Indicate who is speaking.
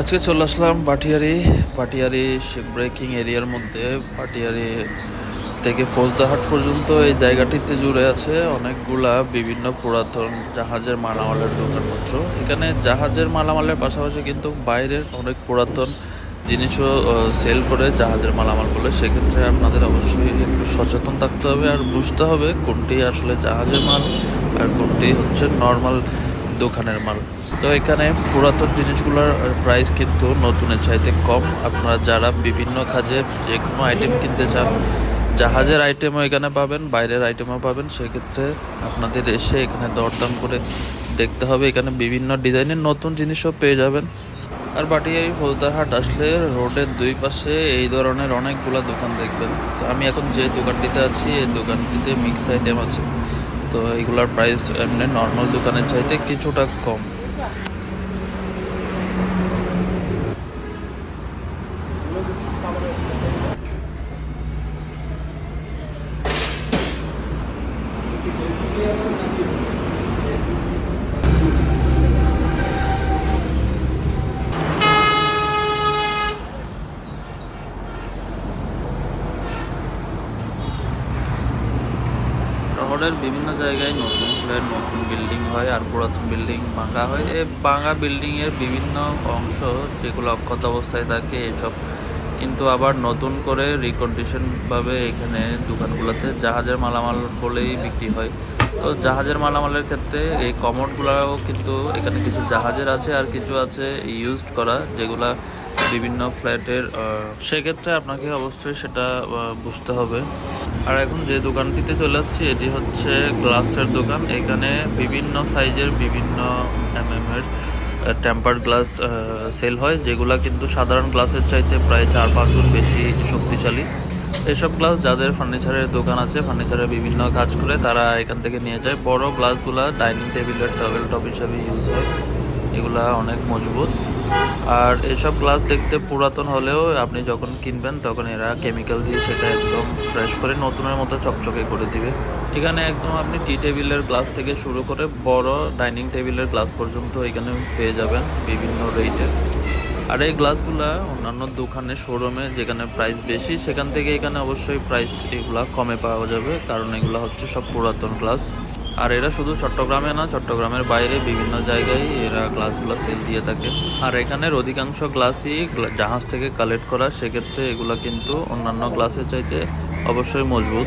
Speaker 1: আজকে চলে আসলাম পাটিয়ারি পাটিয়ারি ব্রেকিং এরিয়ার মধ্যে। পাটিয়ারি থেকে ফৌজদাহাট পর্যন্ত এই জায়গাটিতে জুড়ে আছে অনেকগুলা বিভিন্ন পুরাতন জাহাজের মালামালের দোকানপত্র। এখানে জাহাজের মালামালের পাশাপাশি কিন্তু বাইরের অনেক পুরাতন জিনিসও সেল করে জাহাজের মালামাল বলে। সেক্ষেত্রে আপনাদের অবশ্যই একটু সচেতন থাকতে হবে আর বুঝতে হবে কোনটি আসলে জাহাজের মাল আর কোনটি হচ্ছে নর্মাল দোকানের মাল। তো এখানে পুরাতন জিনিসগুলোর প্রাইস কিন্তু নতুনের চাইতে কম। আপনারা যারা বিভিন্ন কাজে যে কোনো আইটেম কিনতে চান, জাহাজের আইটেমও এখানে পাবেন, বাইরের আইটেমও পাবেন, সেক্ষেত্রে আপনাদের এসে এখানে দরদাম করে দেখতে হবে। এখানে বিভিন্ন ডিজাইনের নতুন জিনিসও পেয়ে যাবেন। আর বাটিয়ারি ফৌজদারহাট আসলে রোডের দুই পাশে এই ধরনের অনেকগুলা দোকান দেখবেন। তো আমি এখন যে দোকানটিতে আছি, এই দোকানটিতে মিক্স আইটেম আছে। তো এইগুলার প্রাইস এমনি নর্মাল দোকানের চাইতে কিছুটা কম। 对。শহরের বিভিন্ন জায়গায় নতুন ফ্ল্যাট, নতুন বিল্ডিং হয় আর পুরাতন বিল্ডিং ভাঙা হয়। এই ভাঙা বিল্ডিংয়ের বিভিন্ন অংশ যেগুলো অক্ষত অবস্থায় থাকে, এসব কিন্তু আবার নতুন করে রিকন্ডিশনভাবে এখানে দোকানগুলোতে জাহাজের মালামাল বলেই বিক্রি হয়। তো জাহাজের মালামালের ক্ষেত্রে এই কমোডগুলোও কিন্তু এখানে কিছু জাহাজের আছে আর কিছু আছে ইউজড করা, যেগুলা বিভিন্ন ফ্ল্যাটের সেক্ষেত্রে আপনাকে অবশ্যই সেটা বুঝতে হবে। আর এখন যে দোকানটিতে চলে আসছি, এটি হচ্ছে গ্লাসের দোকান। এখানে বিভিন্ন সাইজের বিভিন্ন এম এম এর টেম্পার্ড গ্লাস সেল হয়, যেগুলা কিন্তু সাধারণ গ্লাসের চাইতে প্রায় চার পাঁচ গুণ বেশি শক্তিশালী। এসব গ্লাস যাদের ফার্নিচারের দোকান আছে ফার্নিচারের বিভিন্ন কাজ করে, তারা এখান থেকে নিয়ে যায়। বড় গ্লাসগুলা ডাইনিং টেবিলের টেবিল টপ হিসাবে ইউজ হয়। এগুলা অনেক মজবুত। আর এসব গ্লাস দেখতে পুরাতন হলেও আপনি যখন কিনবেন, তখন এরা কেমিক্যাল দিয়ে সেটা একদম ফ্রেশ করে নতুনের মতো চকচকে করে দিবে। এখানে একদম আপনি টি টেবিলের গ্লাস থেকে শুরু করে বড় ডাইনিং টেবিলের গ্লাস পর্যন্ত এখানে পেয়ে যাবেন বিভিন্ন রেটের আর এই গ্লাসগুলা অন্যান্য দোকানে শোরুমে যেখানে প্রাইস বেশি, সেখান থেকে এখানে অবশ্যই প্রাইস এগুলা কমে পাওয়া যাবে, কারণ এগুলা হচ্ছে সব পুরাতন গ্লাস আর এরা শুধু চট্টগ্রামে না, চট্টগ্রামের বাইরে বিভিন্ন জায়গায় এরা গ্লাসগুলো সেল দিয়ে থাকে। আর এখানের অধিকাংশ গ্লাসই জাহাজ থেকে কালেক্ট করা, সেক্ষেত্রে এগুলো কিন্তু অন্যান্য গ্লাসের চাইতে অবশ্যই মজবুত।